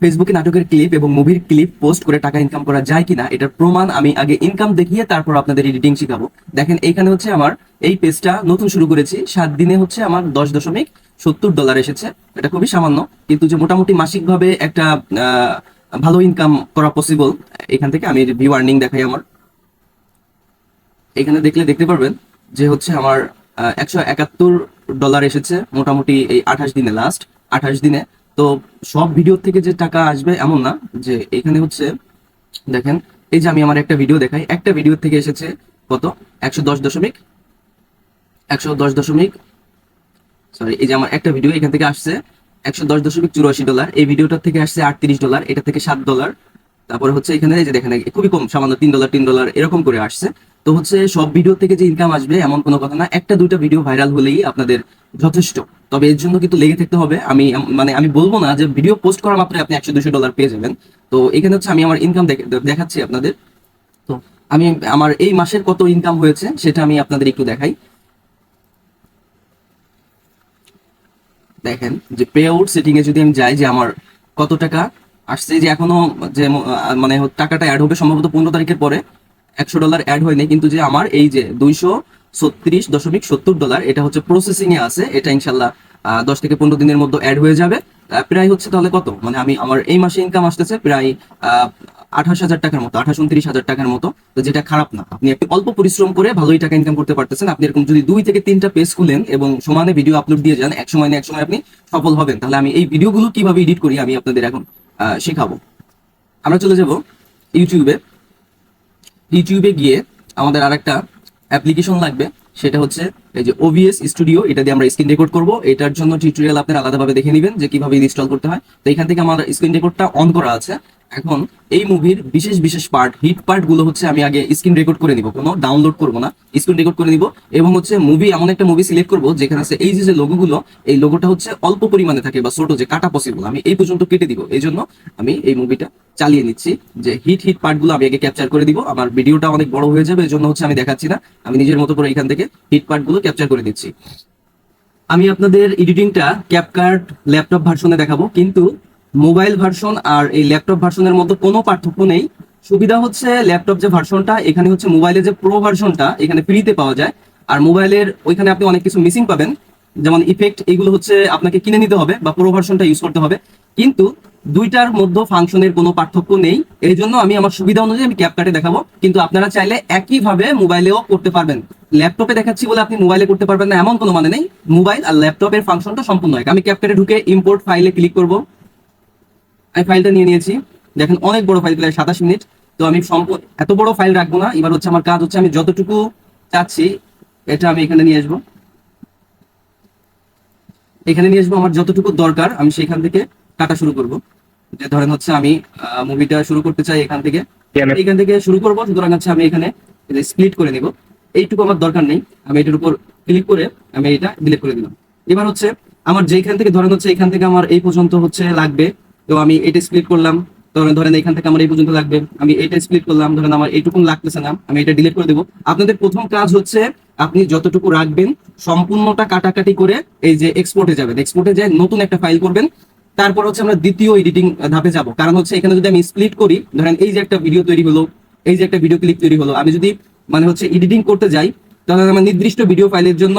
ফেসবুকে নাটকের ক্লিপ এবং মুভির ক্লিপ পোস্ট করে টাকা ইনকাম করা যায় কিনা, এটার প্রমাণ আমি আগে ইনকাম দেখিয়ে তারপর আপনাদের এডিটিং শিখাবো। দেখেন, এইখানে হচ্ছে আমার এই পেজটা নতুন শুরু করেছি। সাত দিনে হচ্ছে আমার দশ দশমিক সত্তর ডলার এসেছে। এটা খুবই সামান্য, কিন্তু যে মোটামুটি মাসিকভাবে একটা ভালো ইনকাম করা পসিবল এখান থেকে আমি ভিউ আর্নিং দেখাই আমার। এখানে দেখলে দেখতে পারবেন যে হচ্ছে আমার একশো একাত্তর ডলার এসেছে মোটামুটি এই আঠাশ দিনে লাস্ট আঠাশ দিনে। তো সব ভিডিও থেকে যে টাকা আসবে এমন না, যে এখানে হচ্ছে, দেখেন, এই যে আমি আমার একটা ভিডিও দেখাই, একটা ভিডিও থেকে এসেছে কত? একশো দশ দশমিক, একশো দশ দশমিক সরি এই যে আমার একটা ভিডিও এখান থেকে আসছে, একশো দশ দশমিক চুরাশি ডলার এই ভিডিওটার থেকে আসছে আটত্রিশ ডলার এটা থেকে সাত ডলার তারপরে হচ্ছে এখানে যে দেখেন খুবই কম, সামান্য তিন ডলার তিন ডলার এরকম করে আসছে। তো হচ্ছে সব ভিডিও থেকে যে ইনকাম আসবে এমন কোনো কথা না, একটা দুইটা ভিডিও ভাইরাল হলেই আপনাদের যথেষ্ট। তবে এর জন্য কিন্তু লেগে থাকতে হবে। আমি মানে আমি বলব না যে ভিডিও পোস্ট করা মাত্রই আপনি একশো দুশো ডলার পেয়ে যাবেন। তো এখানে হচ্ছে আমি আমার ইনকাম দেখাচ্ছি আপনাদের। তো আমি, আমার এই মাসের কত ইনকাম হয়েছে সেটা আমি আপনাদের একটু দেখাই। দেখেন যে পে আউট সেটিং এ যদি আমি যাই যে আমার কত টাকা আসছে, যে এখনও যে মানে টাকাটা অ্যাড হবে সম্ভবত পনেরো তারিখের পরে। একশো ডলার অ্যাড হয়নি, কিন্তু যে আমার এই যে দুইশো ছত্রিশ দশমিক সত্তর ডলার এটা হচ্ছে প্রসেসিং এ আছে, এটা ইনশাল্লাহ দশ থেকে পনেরো দিনের মধ্যে অ্যাড হয়ে যাবে। প্রায় হচ্ছে তাহলে কত? মানে আমি আমার এই মাসে ইনকাম আসতেছে প্রায় আঠাশ হাজার টাকার মতো, আঠাশ উনত্রিশ হাজার টাকার মতো যেটা খারাপ না। আপনি একটু অল্প পরিশ্রম করে ভালোই টাকা ইনকাম করতে পারতেছেন। আপনি এরকম যদি দুই থেকে তিনটা পেজ খুলেন এবং সমানে ভিডিও আপলোড দিয়ে যান, এক সময় না এক সময় আপনি সফল হবেন। তাহলে আমি এই ভিডিওগুলো কীভাবে এডিট করি আমি আপনাদের এখন শেখাবো। আমরা চলে যাব ইউটিউবে ইউটিউবে গিয়ে আমাদের আরেকটা অ্যাপ্লিকেশন লাগবে, সেটা হচ্ছে এই যে ওভিএস স্টুডিও এটা দিয়ে আমরা স্ক্রিন রেকর্ড করব। এটার জন্য টিউটোরিয়াল আপনারা আলাদাভাবে দেখে নেবেন যে কীভাবে ইনস্টল করতে হয়। তো এখান থেকে আমার স্ক্রিন রেকর্ডটা অন করা আছে। এখন এই মুভির বিশেষ বিশেষ পার্ট হিট পার্টগুলো হচ্ছে আমি আগে স্ক্রিন রেকর্ড করে নিব, কোনো ডাউনলোড করব না স্ক্রিন রেকর্ড করে নিব এবং হচ্ছে মুভি এমন একটা মুভি সিলেক্ট করব যেখানে আছে এই যে যে লোগোগুলো এই লোগোটা হচ্ছে অল্প পরিমাণে থাকে বা ছোট যে, কাটা পসিবল আমি এই পর্যন্ত কেটে দিব। এই জন্য আমি এই মুভিটা চালিয়ে নিচ্ছি, যে হিট হিট পার্টগুলো আমি আগে ক্যাপচার করে দিব, আমার ভিডিওটা অনেক বড় হয়ে যাবে, এই জন্য হচ্ছে আমি দেখাচ্ছি না, আমি নিজের মতো করে এখান থেকে হিট পার্টগুলো ক্যাপচার করে দিচ্ছি। আমি আপনাদের এডিটিংটা ক্যাপকার্ট ল্যাপটপ ভার্সনে দেখাবো, কিন্তু মোবাইল ভার্সন আর এই ল্যাপটপ ভার্সনের মধ্যে কোনো পার্থক্য নেই। সুবিধা হচ্ছে ল্যাপটপ যে ভার্সনটা, এখানে হচ্ছে মোবাইলের যে প্রো ভার্সনটা, এখানে ফ্রিতে পাওয়া যায়। আর মোবাইলের ওইখানে আপনি অনেক কিছু মিসিং পাবেন। যেমন ইফেক্ট এগুলো হচ্ছে আপনাকে কিনে নিতে হবে বা প্রো ভার্সনটা ইউজ করতে হবে। কিন্তু দুইটার মধ্যে ফাংশনের কোনো পার্থক্য নেই। এই জন্য আমি আমার সুবিধা অনুযায়ী আমি ক্যাপকার্টে দেখাবো। কিন্তু আপনারা চাইলে একইভাবে মোবাইলেও করতে পারবেন। ল্যাপটপে দেখাচ্ছি বলে আপনি মোবাইলে করতে পারবেন না, এমন কোনো মানে নেই। মোবাইল আর ল্যাপটপের ফাংশনটা সম্পূর্ণ এক। আমি ক্যাপকার্টে ঢুকে ইম্পোর্ট ফাইলে ক্লিক করব। আমি ফাইলটা নিয়ে নিয়েছি। দেখেন অনেক বড় ফাইল প্রায় সাতাশ মিনিট। তো আমি সম্পূর্ণ এত বড় ফাইল রাখব না। এবার হচ্ছে আমার কাজ হচ্ছে আমি যতটুকু চাচ্ছি এটা আমি এখানে নিয়ে আসব। এখানে নিয়ে আসব আমার যতটুকু দরকার আমি সেখান থেকে কাটা শুরু করব। যে ধরেন হচ্ছে আমি মুভিটা শুরু করতে চাই এখান থেকে। এখান থেকে শুরু করব সুতরাং হচ্ছে আমি এখানে স্প্লিট করে নিব। এইটুকু আমার দরকার নেই। আমি এটার উপর ক্লিক করে আমি এটা ডিলিট করে দিলাম। এবার হচ্ছে আমার যেখান থেকে ধরেন হচ্ছে এখান থেকে আমার এই পর্যন্ত হচ্ছে লাগবে তো আমি এটা স্প্লিট করলাম। ধরেন এখান থেকে আমার এই পর্যন্ত লাগবে। আমি এটা স্প্লিট করলাম। ধরেন আমার এইটুকুন লাগতেছে না। আমি এটা ডিলিট করে দেবো। আপনাদের প্রথম কাজ হচ্ছে, আপনি যতটুকু রাখবেন, সম্পূর্ণটা কাটাকাটি করে এই যে এক্সপোর্টে যাবেন। এক্সপোর্টে যায় নতুন একটা ফাইল করবেন। তারপর হচ্ছে আমরা দ্বিতীয় এডিটিং ধাপে যাব। কারণ হচ্ছে, এখানে যদি আমি স্প্লিট করি, ধরেন এই যে একটা ভিডিও তৈরি হলো, এই যে একটা ভিডিও ক্লিপ তৈরি হলো, আমি যদি মানে হচ্ছে এডিটিং করতে যাই, তাহলে আমার নির্দিষ্ট ভিডিও ফাইলের জন্য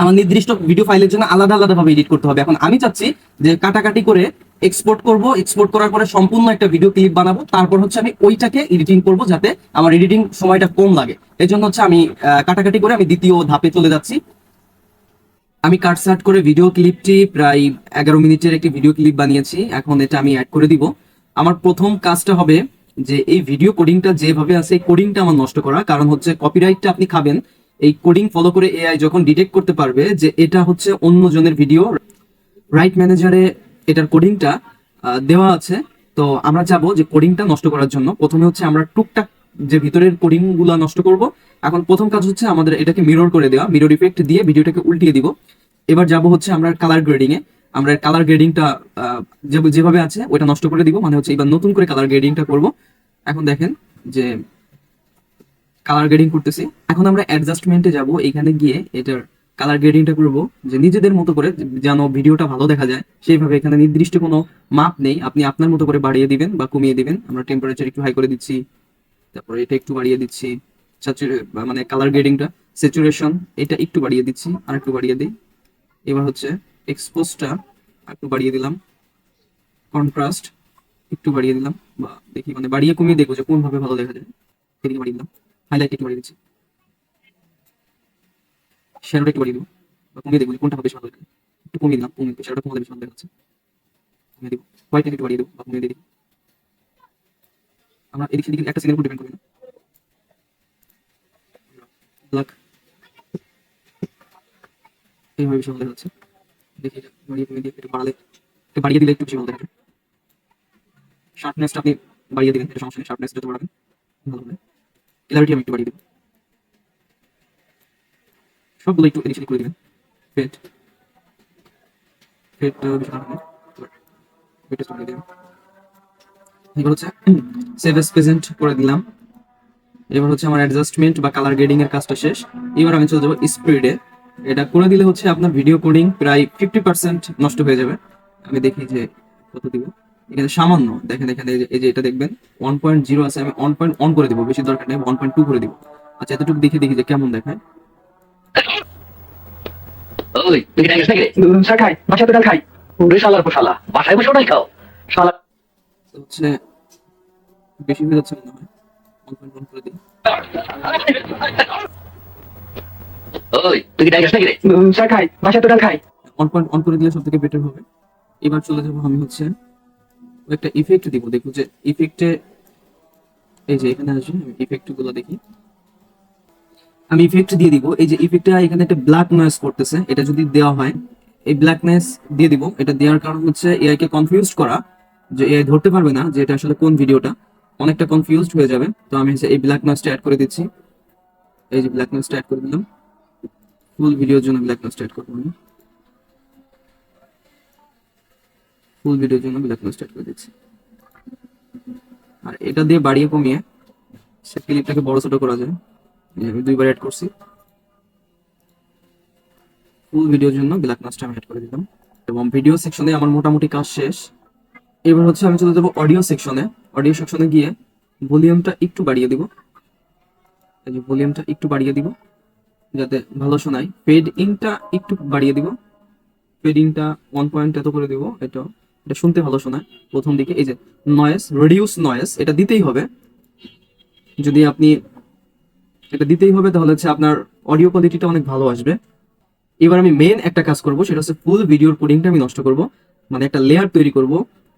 আমার নির্দিষ্ট ভিডিও ফাইলের জন্য আলাদা আলাদা ভাবে এডিট করতে হবে। এখন আমি চাচ্ছি যে কাটাকাটি করে এক্সপোর্ট করব। এক্সপোর্ট করার পরে সম্পূর্ণ একটা ভিডিও ক্লিপ বানাবো। তারপর হচ্ছে আমি ওইটাকে এডিটিং করব যাতে আমার এডিটিং সময়টা কম লাগে। এই জন্য হচ্ছে আমি কাটাকাটি করে আমি দ্বিতীয় ধাপে চলে যাচ্ছি। আমি কাট সার্ট করে ভিডিও ক্লিপটি প্রায় এগারো মিনিটের একটি ভিডিও ক্লিপ বানিয়েছি। এখন এটা আমি অ্যাড করে দিব। আমার প্রথম কাজটা হবে যে এই ভিডিও কোডিংটা যেভাবে আছে, এই কোডিংটা আমার নষ্ট করা। কারণ হচ্ছে কপিরাইটটা আপনি খাবেন। এই কোডিং ফলো করে এআই যখন ডিটেক্ট করতে পারবে যে এটা হচ্ছে অন্য জনের ভিডিও রাইট ম্যানেজারে এটার কোডিংটা দেওয়া আছে। তো আমরা চাবো যে কোডিংটা নষ্ট করার জন্য। প্রথমে হচ্ছে আমরা টুকটাক যে ভিতরের কোডিংগুলা নষ্ট করব। এখন প্রথম কাজ হচ্ছে আমাদের এটাকে মিরর করে দেওয়া মিরর ইফেক্ট দিয়ে ভিডিওটাকে উল্টিয়ে দিব। এবার যাব হচ্ছে আমরা কালার গ্রেডিং এ। আমরা কালার গ্রেডিংটা যেভাবে আছে ওটা নষ্ট করে দিব। মানে হচ্ছে এবার নতুন করে কালার গ্রেডিংটা করব। এখন দেখেন যে কালার গ্রেডিং করতেছি। এখন আমরা অ্যাডজাস্টমেন্টে যাব এখানে গিয়ে এটার কালার গ্রেডিংটা করব। যে নিজেদের মতো করে যেন ভিডিওটা ভালো দেখা যায়, সেইভাবে এখানে নির্দিষ্ট কোনো মাপ নেই। আপনি আপনার মতো করে বাড়িয়ে দিবেন বা কমিয়ে দিবেন। আমরা টেম্পারেচার একটু হাই করে দিচ্ছি, তারপরে এটা একটু বাড়িয়ে দিচ্ছি। মানে কালার গ্রেডিংটা স্যাচুরেশন এটা একটু বাড়িয়ে দিচ্ছি আর একটু বাড়িয়ে দিই। এবার হচ্ছে এক্সপোজটা একটু বাড়িয়ে দিলাম। কন্ট্রাস্ট একটু বাড়িয়ে দিলাম। বা দেখি মানে বাড়িয়ে কমিয়ে দেখব যে কোন ভাবে ভালো দেখা যায়। এদিকে বাড়িয়ে দিলাম। হাইলাইট একটু বাড়িয়ে দিচ্ছি। শ্যাডোটা একটু বাড়িয়ে দেবো। বা কমিয়ে দেখব কোনটা বেশি ভালো একটু কমিয়ে দিলাম, কমিয়ে শ্যাডোটা কমালে বেশি ভালো দেখাচ্ছে। কমিয়ে দেবো। হোয়াইট একটু বাড়িয়ে দেবো বা কমিয়ে দিই আমরা এদিক সেদিকে একটা সিগন্যাল ডিপেন্ড করি না। ব্ল্যাক এইভাবে বেশি দেখা যাচ্ছে দেখি বাড়িয়ে কমিয়ে দিয়ে একটু বাড়ালে একটু বাড়িয়ে দিলে একটু বেশি দেখা যায় শার্পনেসটা আপনি বাড়িয়ে দিবেন, এটা সমস্যা নেই। শার্পনেস যত বাড়াবেন। ভালো হবে। ক্লারিটি আমি একটু বাড়িয়ে দেবো সবগুলো একটু এদিক করে দিবেন। ফেট ফেটটা ফেট করে দিবেন এবার হচ্ছে সেভ এস প্রেজেন্ট করে দিলাম। এবার হচ্ছে আমার অ্যাডজাস্টমেন্ট বা কালার গ্রেডিং এর কাজটা শেষ। এবার আমি চলে যাব স্পিডে এটা করে দিলে হচ্ছে আপনার ভিডিও কোডিং প্রায় ফিফটি পার্সেন্ট নষ্ট হয়ে যাবে। আমি দেখি যে কত দিব। এখানে সামান্য। দেখেন এখানে এই যে- এটা দেখবেন ওয়ান পয়েন্ট জিরো আছে আমি ওয়ান পয়েন্ট অন করে দিব বেশি দরকার নেই ওয়ান পয়েন্ট টু করে দিব। আচ্ছা এতটুকু দেখে দেখি যে কেমন দেখায়। ওই খাই বাসায় তো ডাল খাই। ওরে শালার পর বাসায় বসে ডাল খাও। শালা হচ্ছে বেশি হয়ে যাচ্ছে মনে হয়। ওয়ান করে দিই। ওই তুই কি নাকি রে? খাই বাসায় তো ডাল খাই। ওয়ান পয়েন্ট অন করে দিলে সব থেকে বেটার হবে। এবার চলে যাব আমি হচ্ছে একটা ইফেক্ট দিব। দেখো যে ইফেক্টে এই যে এখানে আসি আমি ইফেক্টগুলো দেখি। আমি ইফেক্ট দিয়ে দিব। এই যে ইফেক্টটা এখানে একটা ব্ল্যাক নয়েস করতেছে, এটা যদি দেওয়া হয়, এই ব্ল্যাকনেস দিয়ে দিব। এটা দেওয়ার কারণ হচ্ছে এআই কে কনফিউজড করা, যে এআই ধরতে পারবে না যে এটা আসলে কোন ভিডিওটা। অনেকটা কনফিউজড হয়ে যাবে। তো আমি এই ব্ল্যাক নয়েসটা অ্যাড করে দিচ্ছি। এই যে ব্ল্যাক নয়েসটা অ্যাড করে দিলাম। ফুল ভিডিওর জন্য ব্ল্যাক নয়েসটা অ্যাড করব আমি ফুল ভিডিওর জন্য ব্ল্যাক স্টার্ট করে দিচ্ছি। আর এটা দিয়ে বাড়িয়ে কমিয়ে সে ক্লিপটাকে বড় ছোট করা যায়। আমি দুইবার অ্যাড করছি। ফুল ভিডিওর জন্য ব্ল্যাক মাস্টার আমি অ্যাড করে দিলাম। এবং ভিডিও সেকশনে আমার মোটামুটি কাজ শেষ। এবার হচ্ছে আমি চলে যাব অডিও সেকশনে অডিও সেকশনে গিয়ে ভলিউমটা একটু বাড়িয়ে দিব। এই যে ভলিউমটা একটু বাড়িয়ে দিব। যাতে ভালো শোনায়। ফেড ইনটা একটু বাড়িয়ে দিব। ফেডিংটা ওয়ান পয়েন্ট এত করে দিব এটা এটা শুনতে ভালো শোনায়। প্রথম দিকে এই যে নয়েস রিডিউস নয়েস এটা দিতেই হবে। যদি আপনি এটা দিতেই হবে, তাহলে হচ্ছে আপনার অডিও কোয়ালিটিটা অনেক ভালো আসবে। এবার আমি মেন একটা কাজ করব, সেটা হচ্ছে ফুল ভিডিওর কোডিংটা আমি নষ্ট করব। মানে একটা লেয়ার তৈরি করব।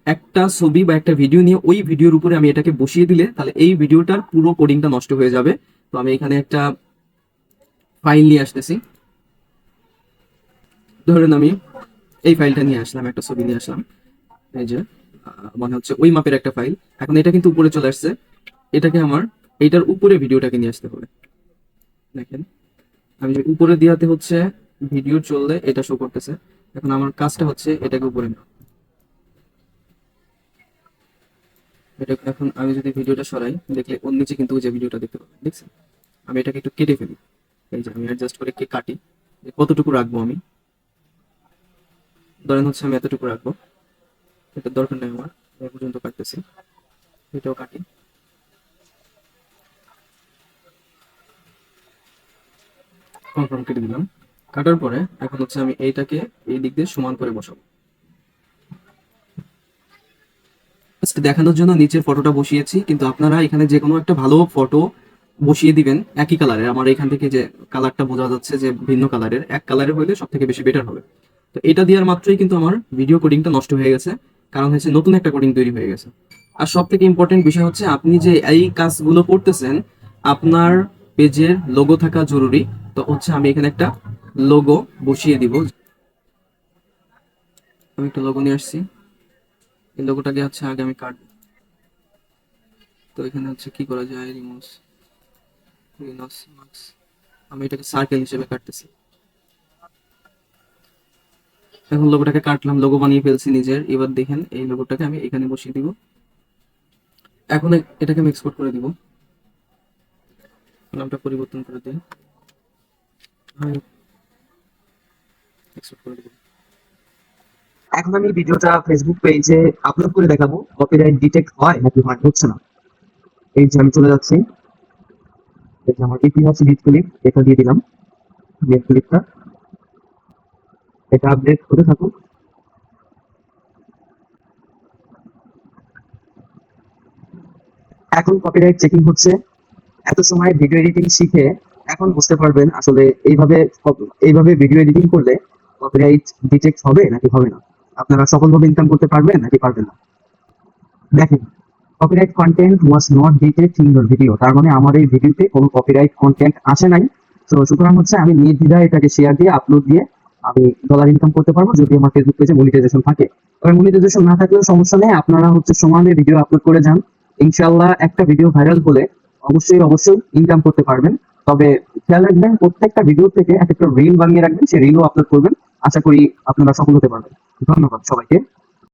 একটা ছবি বা একটা ভিডিও নিয়ে ওই ভিডিওর উপরে আমি এটাকে বসিয়ে দিলে, তাহলে এই ভিডিওটার পুরো কোডিংটা নষ্ট হয়ে যাবে। তো আমি এখানে একটা ফাইল নিয়ে আসতেছি। ধরেন আমি এই ফাইলটা নিয়ে আসলাম, একটা ছবি নিয়ে আসলাম। এই যে মনে হচ্ছে ওই মাপের একটা ফাইল এখন এটা কিন্তু উপরে চলে আসছে। এটাকে আমার, এইটার উপরে ভিডিওটাকে নিয়ে আসতে হবে। দেখেন, আমি যে উপরে দিয়াতে হচ্ছে ভিডিও চললে এটা শো করতেছে। এখন আমার কাজটা হচ্ছে এটাকে উপরে নেওয়া। এটা এখন আমি যদি ভিডিওটা সরাই, দেখলে ওর নিচে কিন্তু যে ভিডিওটা দেখতে পাবেন, দেখছেন? আমি এটাকে একটু কেটে ফেলি। এই যে আমি অ্যাডজাস্ট করে কে কাটি কতটুকু রাখব আমি। ধরেন হচ্ছে আমি এতটুকু রাখব। এটা দরকার নেই আমার এই পর্যন্ত কাটতেছি। এটাও কাটি। কনফার্ম কেটে দিলাম। কাটার পরে এখন হচ্ছে আমি এইটাকে এই দিক দিয়ে সমান করে বসাবো। Just দেখানোর জন্য নিচের ফটোটা বসিয়েছি, কিন্তু আপনারা এখানে যে কোনো একটা ভালো ফটো বসিয়ে দিবেন একই কালারের। আমার এখান থেকে যে কালারটা বোঝা যাচ্ছে যে ভিন্ন কালারের, এক কালারের হলে সব থেকে বেশি বেটার হবে। তো এটা দেওয়ার মাত্রই কিন্তু আমার ভিডিও কোডিংটা নষ্ট হয়ে গেছে। কারণ হচ্ছে নতুন একটা কোডিং তৈরি হয়ে গেছে। আর সব থেকে ইম্পর্টেন্ট বিষয় হচ্ছে আপনি যে এই কাজগুলো করতেছেন, আপনার পেজের লোগো থাকা জরুরি। তো হচ্ছে আমি এখানে একটা লোগো বসিয়ে দিব। আমি একটা লোগো নিয়ে আসছি। এই লোগোটাকে হচ্ছে আগে আমি কাটবো তো এখানে হচ্ছে কি করা যায়? মার্কস আমি এটাকে সার্কেল হিসেবে কাটতেছি। এখন লোগোটাকে কাটলাম লোগো বানিয়ে ফেলছি নিজের। এবার দেখেন এই লোগোটাকে আমি এখানে বসিয়ে দিব। এখন এটাকে আমি এক্সপোর্ট করে দিব। নামটা পরিবর্তন করে দিই এখন আমি ভিডিওটা ফেসবুক পেজে আপলোড করে দেখাবো। কপিরাইট ডিটেক্ট হয় নাকি হয় হচ্ছে না। এই যে আমি চলে যাচ্ছি। এই যে আমার ইতিহাস লিড ক্লিপ এটা দিয়ে দিলাম। লিড ক্লিপটা এটা আপডেট হতে থাকুক এখন কপিরাইট চেকিং হচ্ছে। এত সময় ভিডিও এডিটিং শিখে এখন বুঝতে পারবেন আসলে এইভাবে এইভাবে ভিডিও এডিটিং করলে কপিরাইট ডিটেক্ট হবে নাকি হবে না? আপনারা সফলভাবে ইনকাম করতে পারবেন নাকি পারবেন না? দেখেন copyright content was not detect in your video তার মানে আমার এই ভিডিওতে কোনো কপিরাইট কন্টেন্ট আসে নাই। তো সুতরাং হচ্ছে আমি নির্দ্বিধায় এটাকে শেয়ার দিয়ে আপলোড দিয়ে আমি ডলার ইনকাম করতে পারব যদি আমার ফেসবুক পেজে মনিটাইজেশন থাকে। তবে মনিটাইজেশন না থাকলেও সমস্যা নেই, আপনারা হচ্ছে সমানে ভিডিও আপলোড করে যান। ইনশাল্লাহ একটা ভিডিও ভাইরাল হলে অবশ্যই অবশ্যই ইনকাম করতে পারবেন। তবে খেয়াল রাখবেন, প্রত্যেকটা ভিডিও থেকে এক একটা রিল বানিয়ে রাখবেন, সেই রিলও আপলোড করবেন। আশা করি আপনারা সফল হতে পারবেন। ধন্যবাদ সবাইকে।